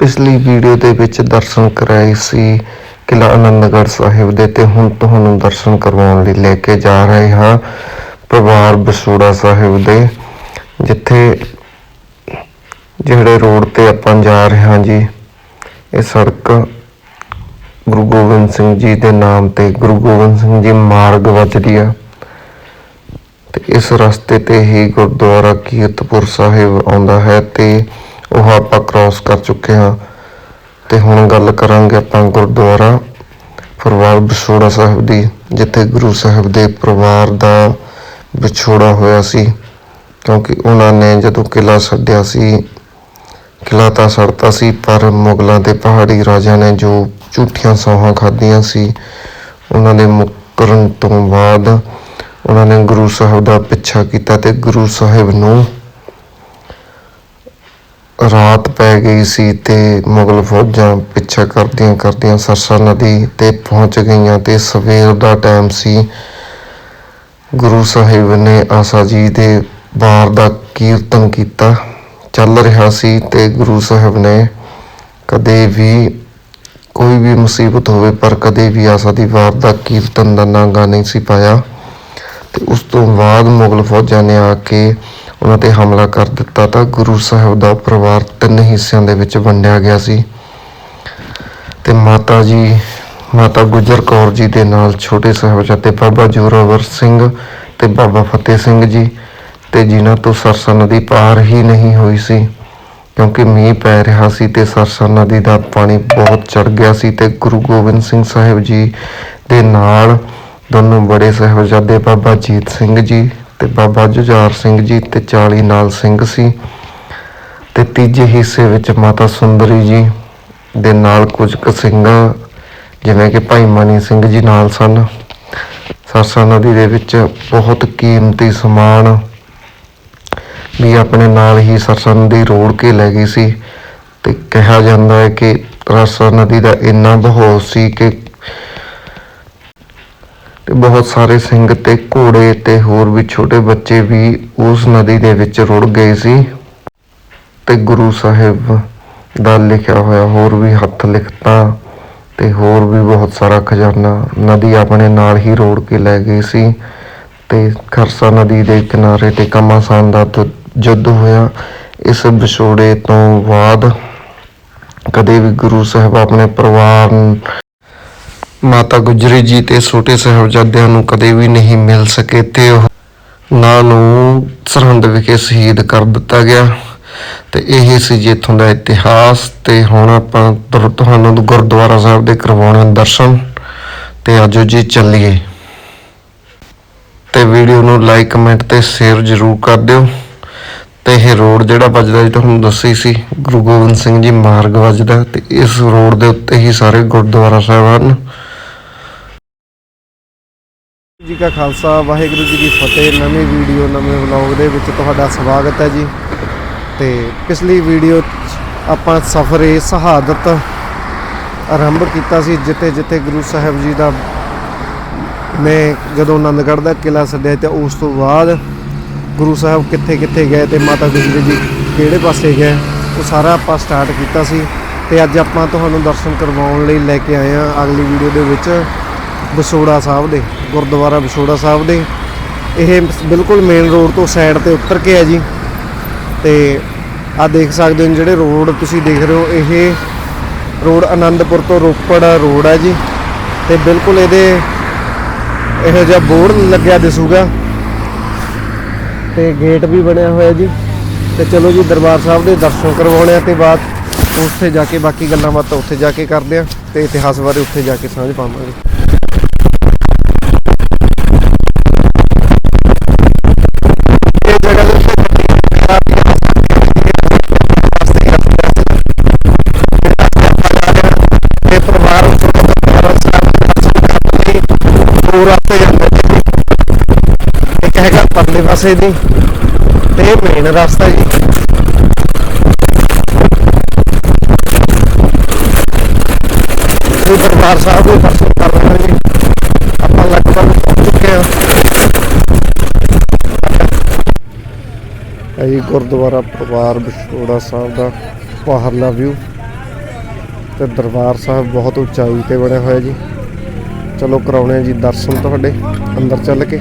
ਪਿਛਲੀ ਵੀਡੀਓ ਦੇ ਵਿੱਚ ਦਰਸ਼ਨ ਕਰਾਏ ਸੀ ਕਿਲ੍ਹਾ ਅਨੰਦਗੜ੍ਹ ਸਾਹਿਬ ਦੇ ਤੇ ਹੁਣ ਤੁਹਾਨੂੰ ਦਰਸ਼ਨ ਕਰਵਾਉਣ ਲਈ ਲੈ ਕੇ ਜਾ ਰਹੇ ਹਾਂ ਪਰਿਵਾਰ ਬਸੋੜਾ ਸਾਹਿਬ ਦੇ, ਜਿੱਥੇ ਜਿਹੜੇ ਰੋਡ ਤੇ ਆਪਾਂ ਜਾ ਰਹੇ ਹਾਂ ਜੀ, ਇਹ ਸੜਕ ਗੁਰੂ ਗੋਬਿੰਦ ਸਿੰਘ ਜੀ ਦੇ ਨਾਮ ਤੇ ਗੁਰੂ ਗੋਬਿੰਦ ਸਿੰਘ ਜੀ ਮਾਰਗ ਵੱਜਦੀ ਆ। ਤੇ ਇਸ ਰਸਤੇ ਤੇ ਹੀ ਗੁਰਦੁਆਰਾ ਕੀਰਤਪੁਰ ਸਾਹਿਬ ਆਉਂਦਾ ਹੈ ਤੇ ਉਹ ਆਪਾਂ ਕ੍ਰਾਸ ਕਰ ਚੁੱਕੇ ਹਾਂ। ਤੇ ਹੁਣ ਗੱਲ ਕਰਾਂਗੇ ਆਪਾਂ ਗੁਰਦੁਆਰਾ ਪਰਿਵਾਰ ਵਿਛੋੜਾ ਸਾਹਿਬ ਦੀ, ਜਿੱਥੇ ਗੁਰੂ ਸਾਹਿਬ ਦੇ ਪਰਿਵਾਰ ਦਾ ਵਿਛੋੜਾ ਹੋਇਆ ਸੀ। ਕਿਉਂਕਿ ਉਹਨਾਂ ਨੇ ਜਦੋਂ ਕਿਲਾ ਛੱਡਿਆ ਸੀ ਕਿਲਾ ਤਾਂ ਸੜਤਾ ਸੀ, ਪਰ ਮੁਗਲਾਂ ਦੇ ਪਹਾੜੀ ਰਾਜਿਆਂ ਨੇ ਜੋ ਝੂਠੀਆਂ ਸੌਹਾਂ ਖਾਧੀਆਂ ਸੀ, ਉਹਨਾਂ ਦੇ ਮੁਕਰਨ ਤੋਂ ਬਾਅਦ ਉਹਨਾਂ ਨੇ ਗੁਰੂ ਸਾਹਿਬ ਦਾ ਪਿੱਛਾ ਕੀਤਾ ਤੇ ਗੁਰੂ ਸਾਹਿਬ ਨੂੰ ਰਾਤ ਪੈ ਗਈ ਸੀ ਤੇ ਮੁਗਲ ਫੌਜਾਂ ਪਿੱਛਾ ਕਰਦੀਆਂ ਕਰਦੀਆਂ ਸਰਸਾ ਨਦੀ ਤੇ ਪਹੁੰਚ ਗਈਆਂ ਤੇ ਸਵੇਰ ਦਾ ਟਾਈਮ ਸੀ। ਗੁਰੂ ਸਾਹਿਬ ਨੇ ਆਸਾ ਜੀ ਦੇ ਬਾਰ ਦਾ ਕੀਰਤਨ ਕੀਤਾ, ਚੱਲ ਰਿਹਾ ਸੀ ਤੇ ਗੁਰੂ ਸਾਹਿਬ ਨੇ ਕਦੇ ਵੀ ਕੋਈ ਵੀ ਮੁਸੀਬਤ ਹੋਵੇ ਪਰ ਕਦੇ ਵੀ ਆਸਾ ਦੀ ਵਾਰ ਦਾ ਕੀਰਤਨ ਦਾ ਨਾਂਗਾ ਨਹੀਂ ਸੀ ਪਾਇਆ। ਤੇ ਉਸ ਤੋਂ ਬਾਅਦ ਮੁਗਲ ਫੌਜਾਂ ਨੇ ਆ ਕੇ ਉਹਨਾਂ ਤੇ ਹਮਲਾ ਕਰ ਦਿੱਤਾ ਤਾਂ ਗੁਰੂ ਸਾਹਿਬ ਦਾ ਪਰਿਵਾਰ ਤਿੰਨ ਹਿੱਸਿਆਂ ਦੇ ਵਿੱਚ ਵੰਡਿਆ ਗਿਆ ਸੀ। ਤੇ ਮਾਤਾ ਜੀ, ਮਾਤਾ ਗੁਜਰ ਕੌਰ ਜੀ ਦੇ ਨਾਲ ਛੋਟੇ ਸਾਹਿਬਜ਼ਾਦੇ ਬਾਬਾ ਜੋਰਾਵਰ ਸਿੰਘ ਤੇ ਬਾਬਾ ਫਤਿਹ ਸਿੰਘ ਜੀ ਤੇ ਜਿਨ੍ਹਾਂ ਤੋਂ ਸਰਸਾ ਨਦੀ ਪਾਰ ਹੀ ਨਹੀਂ ਹੋਈ ਸੀ, ਕਿਉਂਕਿ ਮੀਂਹ ਪੈ ਰਿਹਾ ਸੀ ਤੇ ਸਰਸਾ ਨਦੀ ਦਾ ਪਾਣੀ ਬਹੁਤ ਚੜ ਗਿਆ ਸੀ ਤੇ ਗੁਰੂ ਗੋਬਿੰਦ ਸਿੰਘ ਸਾਹਿਬ ਜੀ ਦੇ ਨਾਲ ਦੋਨੋਂ ਬੜੇ ਸਾਹਿਬਜ਼ਾਦੇ ਬਾਬਾ ਜੀਤ ਸਿੰਘ ਜੀ ਤੇ ਬਾਬਾ ਜੁਝਾਰ ਸਿੰਘ ਜੀ ਤੇ 40 ਨਾਲ ਸਿੰਘ ਸੀ ਤੇ ਤੀਜੇ ਹਿੱਸੇ ਵਿੱਚ ਮਾਤਾ ਸੁੰਦਰੀ ਜੀ ਦੇ ਨਾਲ ਕੁਝ ਕੁ ਸਿੰਘਾਂ, ਜਿਵੇਂ ਕਿ ਭਾਈ ਮਨੀ ਸਿੰਘ ਜੀ ਨਾਲ ਸਨ। ਸਰਸਾ ਨਦੀ ਦੇ ਵਿੱਚ ਬਹੁਤ ਕੀਮਤੀ ਸਮਾਨ ਵੀ ਆਪਣੇ ਨਾਲ ਹੀ ਸਰਸਾ ਨਦੀ ਰੋੜ ਕੇ ਲੈ ਗਈ ਸੀ। ਤੇ ਕਿਹਾ ਜਾਂਦਾ ਹੈ ਕਿ ਸਰਸਾ ਨਦੀ ਦਾ ਇੰਨਾ ਬਹਾਅ ਸੀ ਕਿ ਬਹੁਤ ਸਾਰੇ ਸਿੰਘ ਤੇ ਘੋੜੇ ਤੇ ਹੋਰ ਵੀ ਛੋਟੇ ਬੱਚੇ ਵੀ ਉਸ ਨਦੀ ਦੇ ਵਿੱਚ ਰੁੜ ਗਏ ਸੀ ਤੇ ਗੁਰੂ ਸਾਹਿਬ ਦਾ ਲਿਖਿਆ ਹੋਇਆ ਹੋਰ ਵੀ ਹੱਥ ਲਿਖਤਾਂ ਤੇ ਹੋਰ ਵੀ ਬਹੁਤ ਸਾਰਾ ਖਜ਼ਾਨਾ ਨਦੀ ਆਪਣੇ ਨਾਲ ਹੀ ਰੋੜ ਕੇ ਲੈ ਗਈ ਸੀ ਤੇ ਖਰਸਾ ਨਦੀ ਦੇ ਕਿਨਾਰੇ ਤੇ ਕਮਾਸਾਨ ਦਾ ਤੁ- ਯੁੱਧ ਹੋਇਆ। ਇਸ ਵਿਛੋੜੇ ਤੋਂ ਬਾਅਦ ਕਦੇ ਵੀ ਗੁਰੂ ਸਾਹਿਬ ਆਪਣੇ ਪਰਿਵਾਰ ਮਾਤਾ ਗੁਜਰੀ ਜੀ ਤੇ ਛੋਟੇ ਸਾਹਿਬਜ਼ਾਦਿਆਂ ਨੂੰ ਕਦੇ ਵੀ ਨਹੀਂ ਮਿਲ ਸਕੇ ਤੇ ਉਹ ਨਾਂ ਨੂੰ ਸਰਹੰਦ ਵਿਖੇ ਸ਼ਹੀਦ ਕਰ ਦਿੱਤਾ ਗਿਆ। ਤੇ ਇਹ ਸੀ ਜੀ ਇੱਥੋਂ ਦਾ ਇਤਿਹਾਸ ਤੇ ਹੁਣ ਆਪਾਂ ਤੁਹਾਨੂੰ ਗੁਰਦੁਆਰਾ ਸਾਹਿਬ ਦੇ ਕਰਵਾਉਣੇ ਆ ਦਰਸ਼ਨ ਤੇ ਆਜੋ ਜੀ ਚੱਲੀਏ। ਤੇ ਵੀਡੀਓ ਨੂੰ ਲਾਈਕ, ਕਮੈਂਟ ਤੇ ਸ਼ੇਅਰ ਜ਼ਰੂਰ ਕਰ ਦਿਓ। ਤੇ ਇਹ ਰੋਡ ਜਿਹੜਾ ਵੱਜਦਾ ਜੀ ਤੁਹਾਨੂੰ ਦੱਸੀ ਸੀ, ਗੁਰੂ ਗੋਬਿੰਦ ਸਿੰਘ ਜੀ ਮਾਰਗ ਵੱਜਦਾ ਤੇ ਇਸ ਰੋਡ ਦੇ ਉੱਤੇ ਹੀ ਸਾਰੇ ਗੁਰਦੁਆਰਾ ਸਾਹਿਬ ਹਨ ਜੀ ਕਾ ਖਾਲਸਾ, ਵਾਹਿਗੁਰੂ ਜੀ ਕੀ ਫਤਿਹ। ਨਵੀਂ ਵੀਡੀਓ, ਨਵੇਂ ਵਲੌਗ ਦੇ ਵਿੱਚ ਤੁਹਾਡਾ ਸਵਾਗਤ ਹੈ ਜੀ। ਤੇ ਪਿਛਲੀ ਵੀਡੀਓ 'ਚ ਆਪਾਂ ਸਫ਼ਰੇ ਸ਼ਹਾਦਤ ਆਰੰਭ ਕੀਤਾ ਸੀ ਜਿੱਥੇ ਜਿੱਥੇ ਗੁਰੂ ਸਾਹਿਬ ਜੀ ਦਾ ਨੇ ਜਦੋਂ ਆਨੰਦਗੜ੍ਹ ਦਾ ਕਿਲਾ ਛੱਡਿਆ ਤੇ ਉਸ ਤੋਂ ਬਾਅਦ ਗੁਰੂ ਸਾਹਿਬ ਕਿੱਥੇ ਕਿੱਥੇ ਗਏ ਤੇ ਮਾਤਾ ਗੁਜਰੀ ਜੀ ਕਿਹੜੇ ਪਾਸੇ ਗਏ, ਉਹ ਸਾਰਾ ਆਪਾਂ ਸਟਾਰਟ ਕੀਤਾ ਸੀ। ਤੇ ਅੱਜ ਆਪਾਂ ਤੁਹਾਨੂੰ ਦਰਸ਼ਨ ਕਰਵਾਉਣ ਲਈ ਲੈ ਕੇ ਆਏ ਹਾਂ ਅਗਲੀ ਵੀਡੀਓ ਦੇ ਵਿੱਚ ਬਸੋੜਾ ਸਾਹਿਬ ਦੇ। ਗੁਰਦੁਆਰਾ ਵਿਛੋੜਾ ਸਾਹਿਬ ਦੇ। ਇਹ ਬਿਲਕੁਲ ਮੇਨ ਰੋਡ ਤੋਂ ਸਾਈਡ ਤੇ ਉੱਤਰ ਕੇ ਹੈ ਜੀ। ਤੇ ਆ ਦੇਖ ਸਕਦੇ ਹੋ ਜਿਹੜੇ ਰੋਡ ਤੁਸੀਂ ਦੇਖ ਰਹੇ ਹੋ, ਇਹ ਰੋਡ ਆਨੰਦਪੁਰ ਤੋਂ ਰੋਪੜ ਰੋਡ ਹੈ ਜੀ। ਤੇ ਬਿਲਕੁਲ ਇਹਦੇ ਇਹੋ ਜਿਹਾ ਬੋਰਡ ਲੱਗਿਆ ਦਿਸੂਗਾ। ਤੇ ਗੇਟ ਵੀ ਬਣਿਆ ਹੋਇਆ ਜੀ। ਤੇ ਚਲੋ ਜੀ ਦਰਬਾਰ ਸਾਹਿਬ ਦੇ ਦਰਸ਼ਨ ਕਰਵਾਉਣੇ ਆ ਤੇ ਬਾਅਦ ਉੱਥੇ ਜਾ ਕੇ ਬਾਕੀ ਗੱਲਾਂ ਬਾਤਾਂ ਉੱਥੇ ਜਾ ਕੇ ਕਰਦੇ ਆ। ਤੇ ਇਤਿਹਾਸ ਬਾਰੇ ਉੱਥੇ ਜਾ ਕੇ ਸਮਝ ਪਾਵਾਂਗੇ। ਜਗ੍ਹਾ ਦੇ ਉੱਤੇ ਇੱਕ ਹੈਗਾ ਪਰਲੇ ਪਾਸੇ ਦੀ ਤੇ ਇਹ ਮੇਨ ਰਸਤਾ ਜੀ ਤੇ ਦਰਬਾਰ ਸਾਹਿਬ ਦੇ ਦਰਸ਼ਨ ਕਰ ਰਹੇ ਹਾਂ ਜੀ। ਆਪਾਂ ਲਗਭਗ ਪਹੁੰਚ ਚੁੱਕੇ ਹਾਂ ਇਹ ਜੀ ਗੁਰਦੁਆਰਾ ਪਰਿਵਾਰ ਵਿਛੋੜਾ ਸਾਹਿਬ ਦਾ ਬਾਹਰਲਾ ਵਿਊ ਤੇ ਦਰਬਾਰ ਸਾਹਿਬ ਬਹੁਤ ਉਚਾਈ ਤੇ ਬਣਿਆ ਹੋਇਆ ਜੀ। ਚਲੋ ਕਰਾਉਣੇ ਆ ਜੀ ਦਰਸ਼ਨ ਤੁਹਾਡੇ ਅੰਦਰ ਚੱਲ ਕੇ।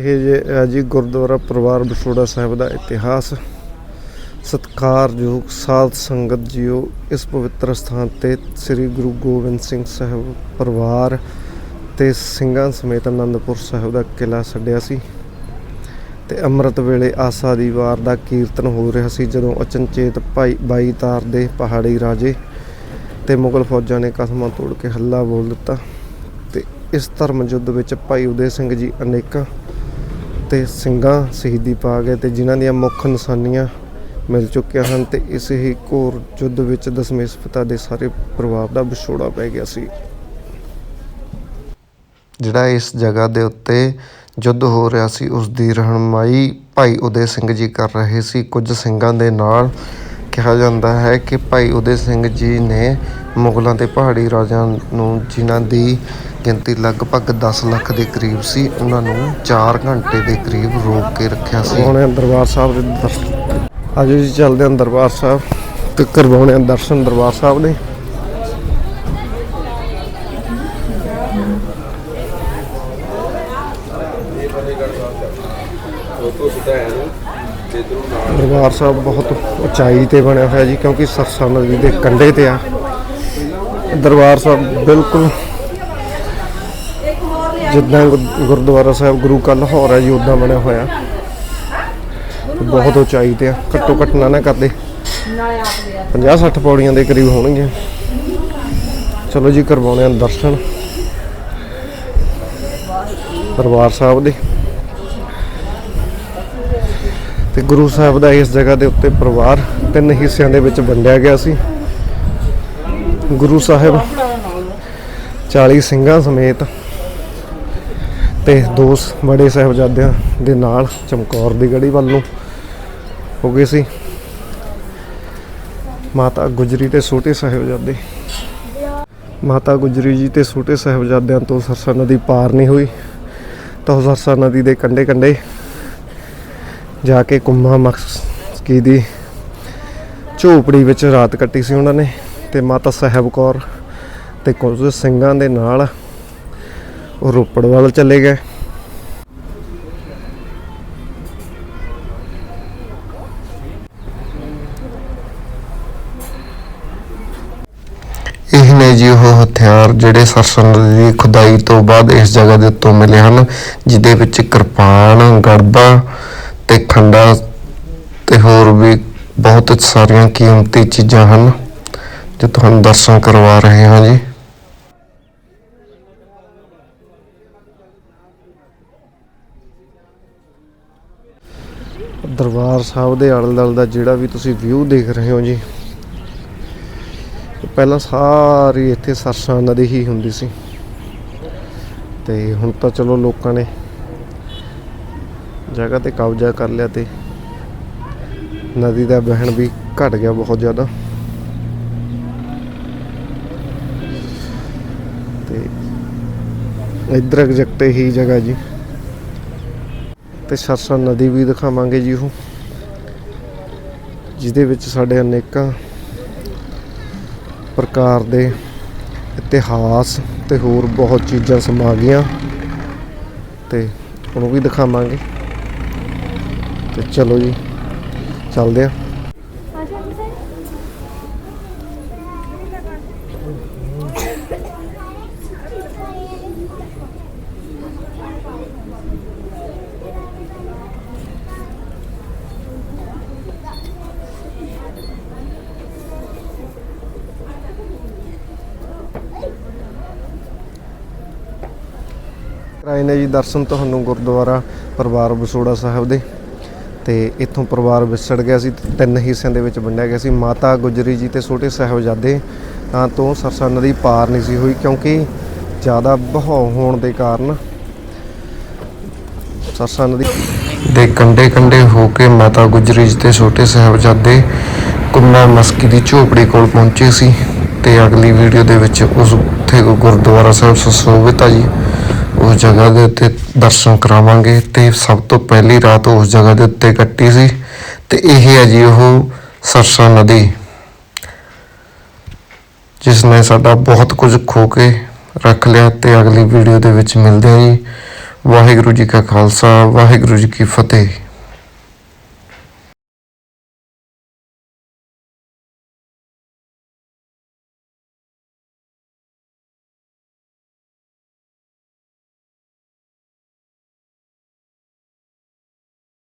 ਇਹ ਜੇ ਹੈ ਜੀ ਗੁਰਦੁਆਰਾ ਪਰਿਵਾਰ ਬਸੋੜਾ ਸਾਹਿਬ ਦਾ ਇਤਿਹਾਸ। ਸਤਿਕਾਰਯੋਗ ਸਾਧ ਸੰਗਤ ਜੀਓ, ਇਸ ਪਵਿੱਤਰ ਸਥਾਨ ਤੇ ਸ੍ਰੀ ਗੁਰੂ ਗੋਬਿੰਦ ਸਿੰਘ ਸਾਹਿਬ ਪਰਿਵਾਰ ਤੇ ਸਿੰਘਾਂ ਸਮੇਤ ਅਨੰਦਪੁਰ ਸਾਹਿਬ ਦਾ ਕਿਲਾ ਛੱਡਿਆ ਸੀ ਤੇ ਅੰਮ੍ਰਿਤ ਵੇਲੇ ਆਸਾ ਦੀ ਵਾਰ ਦਾ ਕੀਰਤਨ ਹੋ ਰਿਹਾ ਸੀ ਜਦੋਂ ਅਚਨਚੇਤ ਭਾਈ ਬਾਈ ਤਾਰ ਦੇ ਪਹਾੜੀ ਰਾਜੇ ਤੇ ਮੁਗਲ ਫੌਜਾਂ ਨੇ ਕਸਮਾਂ ਤੋੜ ਕੇ ਹੱਲਾ ਬੋਲ ਦਿੱਤਾ ਤੇ ਇਸ ਧਰਮ ਯੁੱਧ ਵਿੱਚ ਭਾਈ ਉਦੇ ਸਿੰਘ ਜੀ ਅਨੇਕਾਂ ਤੇ ਸਿੰਘਾਂ ਸ਼ਹੀਦੀ ਪਾ ਗਏ ਤੇ ਜਿਨ੍ਹਾਂ ਦੀਆਂ ਮੁੱਖ ਨਿਸ਼ਾਨੀਆਂ ਮਿਲ ਚੁੱਕੀਆਂ ਹਨ ਤੇ ਇਸ ਹੀ ਘੋਰ ਯੁੱਧ ਵਿੱਚ ਦਸ਼ਮੇਸ਼ ਪਿਤਾ ਦੇ ਸਾਰੇ ਪਰਿਵਾਰ ਦਾ ਵਿਛੋੜਾ ਪੈ ਗਿਆ ਸੀ। ਜਿਹੜਾ ਇਸ ਜਗ੍ਹਾ ਦੇ ਉੱਤੇ ਯੁੱਧ ਹੋ ਰਿਹਾ ਸੀ ਉਸ ਦੀ ਰਹਿਨੁਮਾਈ ਭਾਈ ਉਦੇ ਸਿੰਘ ਜੀ ਕਰ ਰਹੇ ਸੀ। ਕੁਝ ਸਿੰਘਾਂ ਦੇ ਨਾਲ ਕਿਹਾ ਜਾਂਦਾ ਹੈ ਕਿ ਭਾਈ ਉਦੇ ਸਿੰਘ ਜੀ ਨੇ ਮੁਗਲਾਂ ਦੇ ਪਹਾੜੀ ਰਾਜਿਆਂ ਨੂੰ ਜਿਨ੍ਹਾਂ ਦੀ ਗਿਣਤੀ ਲਗਭਗ 10 ਲੱਖ ਦੇ ਕਰੀਬ ਸੀ। ਉਹਨਾਂ ਨੂੰ 4 ਘੰਟੇ ਦੇ ਕਰੀਬ ਰੋਕ ਕੇ ਰੱਖਿਆ ਸੀ। ਹੁਣ ਦਰਬਾਰ ਸਾਹਿਬ ਦੇ ਦਰਸ਼ਨ ਆਜੋ ਜੀ, ਚੱਲਦੇ ਹਾਂ ਦਰਬਾਰ ਸਾਹਿਬ। ਤੇ ਕਰਵਾਉਣੇ ਦਰਸ਼ਨ ਦਰਬਾਰ ਸਾਹਿਬ ਦੇ। ਦਰਬਾਰ ਸਾਹਿਬ ਬਹੁਤ ਉਚਾਈ ਤੇ ਬਣਿਆ ਹੋਇਆ ਜੀ, ਕਿਉਂਕਿ ਸਰਸਾ ਨਦੀ ਦੇ ਕੰਢੇ ਤੇ ਆ। ਦਰਬਾਰ ਸਾਹਿਬ ਬਿਲਕੁਲ ਜਿੱਦਾਂ ਗੁਰ- ਗੁਰਦੁਆਰਾ ਸਾਹਿਬ ਗੁਰੂ ਕਾ ਲਾਹੌਰ ਹੈ ਜੀ, ਉਦਾਂ ਬਣਿਆ ਹੋਇਆ। ਬਹੁਤ ਉਚਾਈ ਤੇ ਆ, ਘੱਟੋ ਘੱਟ ਨਾ ਨਾ ਕਰਦੇ। 50 60 ਪੌੜੀਆਂ ਦੇ ਕਰੀਬ ਹੋਣਗੀਆਂ। ਚਲੋ ਜੀ ਕਰਵਾਉਣੇ ਆ ਦਰਸ਼ਨ। ਦਰਬਾਰ ਸਾਹਿਬ ਦੇ। ਤੇ ਗੁਰੂ ਸਾਹਿਬ ਦਾ ਇਸ ਜਗ੍ਹਾ ਦੇ ਉੱਤੇ ਪਰਿਵਾਰ ਤਿੰਨ ਹਿੱਸਿਆਂ ਦੇ ਵਿੱਚ ਵੰਡਿਆ ਗਿਆ ਸੀ। ਗੁਰੂ ਸਾਹਿਬ 40 ਸਿੰਘਾਂ ਸਮੇਤ ਤੇ ਦੋ ਬੜੇ ਸਾਹਿਬਜ਼ਾਦਿਆਂ ਦੇ ਨਾਲ ਚਮਕੌਰ ਦੀ ਗੜੀ ਵੱਲ ਨੂੰ ਹੋ ਗਏ ਸੀ। ਮਾਤਾ ਗੁਜਰੀ ਤੇ ਛੋਟੇ ਸਾਹਿਬਜ਼ਾਦੇ। ਮਾਤਾ ਗੁਜਰੀ ਜੀ ਤੇ ਛੋਟੇ ਸਾਹਿਬਜ਼ਾਦਿਆਂ ਤੋਂ ਸਰਸਾ ਨਦੀ ਪਾਰ ਨਹੀਂ ਹੋਈ। ਤਾਂ ਸਰਸਾ ਨਦੀ ਦੇ ਕੰਢੇ ਕੰਢੇ ਜਾ ਕੇ ਕੁੰਮਾ ਮਸਕੀ ਦੀ ਝੋਪੜੀ ਵਿੱਚ ਰਾਤ ਕੱਟੀ ਸੀ ਉਹਨਾਂ ਨੇ ਤੇ ਮਾਤਾ ਸਾਹਿਬ ਕੌਰ ਤੇ ਕੁਝ ਸਿੰਘਾਂ ਦੇ ਨਾਲ ਉਹ ਰੋਪੜ ਵੱਲ ਚਲੇ ਗਏ। ਇਹ ਨੇ ਜੀ ਉਹ ਹਥਿਆਰ ਜਿਹੜੇ ਸਰਸਾ ਦੀ ਖੁਦਾਈ ਤੋਂ ਬਾਅਦ ਇਸ ਜਗ੍ਹਾ ਦੇ ਉੱਤੋਂ ਮਿਲੇ ਹਨ ਜਿਦੇ ਵਿੱਚ ਕਿਰਪਾਨ, ਗੜਬਾ ਤੇ ਖੰਡਾ ਤੇ ਹੋਰ ਵੀ ਬਹੁਤ ਸਾਰੀਆਂ ਕੀਮਤੀ ਚੀਜ਼ਾਂ ਹਨ, ਜੋ ਤੁਹਾਨੂੰ ਦਰਸ਼ਨ ਕਰਵਾ ਰਹੇ ਹਾਂ ਜੀ। ਦਰਬਾਰ ਸਾਹਿਬ ਦੇ ਆਲੇ ਦੁਆਲੇ ਦਾ ਜਿਹੜਾ ਵੀ ਤੁਸੀਂ ਵਿਊ ਦੇਖ ਰਹੇ ਹੋ ਜੀ ਪਹਿਲਾਂ ਸਾਰੀ ਇੱਥੇ ਸਰਸਾ ਨਦੀ ਹੀ ਹੁੰਦੀ ਸੀ। ਤੇ ਹੁਣ ਤਾਂ ਚਲੋ ਲੋਕਾਂ ਨੇ ਜਗ੍ਹਾ ਤੇ ਕਬਜ਼ਾ ਕਰ ਲਿਆ ਤੇ ਨਦੀ ਦਾ ਵਹਿਣ ਵੀ ਘਟ ਗਿਆ ਬਹੁਤ ਜ਼ਿਆਦਾ। ਤੇ ਇਧਰ ਐਗਜ਼ੈਕਟ ਹੀ ਜਗ੍ਹਾ ਜੀ। ਤੇ ਸਰਸਾ ਨਦੀ ਵੀ ਦਿਖਾਵਾਂਗੇ ਜੀ ਉਹ, ਜਿਹਦੇ ਵਿੱਚ ਸਾਡੇ ਅਨੇਕਾਂ ਪ੍ਰਕਾਰ ਦੇ ਇਤਿਹਾਸ ਤੇ ਹੋਰ ਬਹੁਤ ਚੀਜ਼ਾਂ ਸਮਾ ਗਈਆਂ ਤੇ ਉਹਨੂੰ ਵੀ ਦਿਖਾਵਾਂਗੇ। ਤੇ ਚਲੋ ਜੀ, ਚੱਲਦੇ ਆ। ਕਰਾਏ ਨੇ ਜੀ ਦਰਸ਼ਨ ਤੁਹਾਨੂੰ ਗੁਰਦੁਆਰਾ ਪਰਿਵਾਰ ਬਸੋੜਾ ਸਾਹਿਬ ਦੇ। ਤੇ ਇੱਥੋਂ ਪਰਿਵਾਰ ਵਿਛੜ ਗਿਆ ਸੀ, ਤਿੰਨ ਹਿੱਸਿਆਂ ਦੇ ਵਿੱਚ ਵੰਡਿਆ ਗਿਆ ਸੀ। ਮਾਤਾ ਗੁਜਰੀ ਜੀ ਤੇ ਛੋਟੇ ਸਾਹਿਬਜ਼ਾਦੇ, ਤਾਂ ਤੋਂ ਸਰਸਾ ਨਦੀ ਪਾਰ ਨਹੀਂ ਸੀ ਹੋਈ ਕਿਉਂਕਿ ਜ਼ਿਆਦਾ ਬਹਾਉ ਹੋਣ ਦੇ ਕਾਰਨ ਸਰਸਾ ਨਦੀ ਦੇ ਕੰਡੇ ਕੰਡੇ ਹੋ ਕੇ ਮਾਤਾ ਗੁਜਰੀ ਜੀ ਤੇ ਛੋਟੇ ਸਾਹਿਬਜ਼ਾਦੇ ਕੁੰਨਾ ਮਸਕੀ ਦੀ ਝੋਪੜੀ ਕੋਲ ਪਹੁੰਚੇ ਸੀ। ਤੇ ਅਗਲੀ ਵੀਡੀਓ ਦੇ ਵਿੱਚ ਉਸ ਉੱਥੇ ਗੁਰਦੁਆਰਾ ਸਾਹਿਬ ਸੁਸ਼ੋਭਿਤ ਆ ਜੀ। ਉਸ ਜਗ੍ਹਾ ਦੇ ਉੱਤੇ ਦਰਸ਼ਨ ਕਰਾਵਾਂਗੇ ਤੇ ਸਭ ਤੋਂ ਪਹਿਲੀ ਰਾਤ ਉਸ ਜਗ੍ਹਾ ਦੇ ਉੱਤੇ ਕੱਟੀ ਸੀ ਤੇ ਇਹ ਹੈ ਜੀ ਉਹ ਸਰਸਾ ਨਦੀ, ਜਿਸ ਨੇ ਸਾਡਾ ਬਹੁਤ ਕੁਝ ਖੋ ਕੇ ਰੱਖ ਲਿਆ ਤੇ ਅਗਲੀ ਵੀਡੀਓ ਦੇ ਵਿੱਚ ਮਿਲਦੇ ਹਾਂ ਜੀ। ਵਾਹਿਗੁਰੂ ਜੀ ਕਾ ਖਾਲਸਾ, ਵਾਹਿਗੁਰੂ ਜੀ ਕੀ ਫਤਿਹ।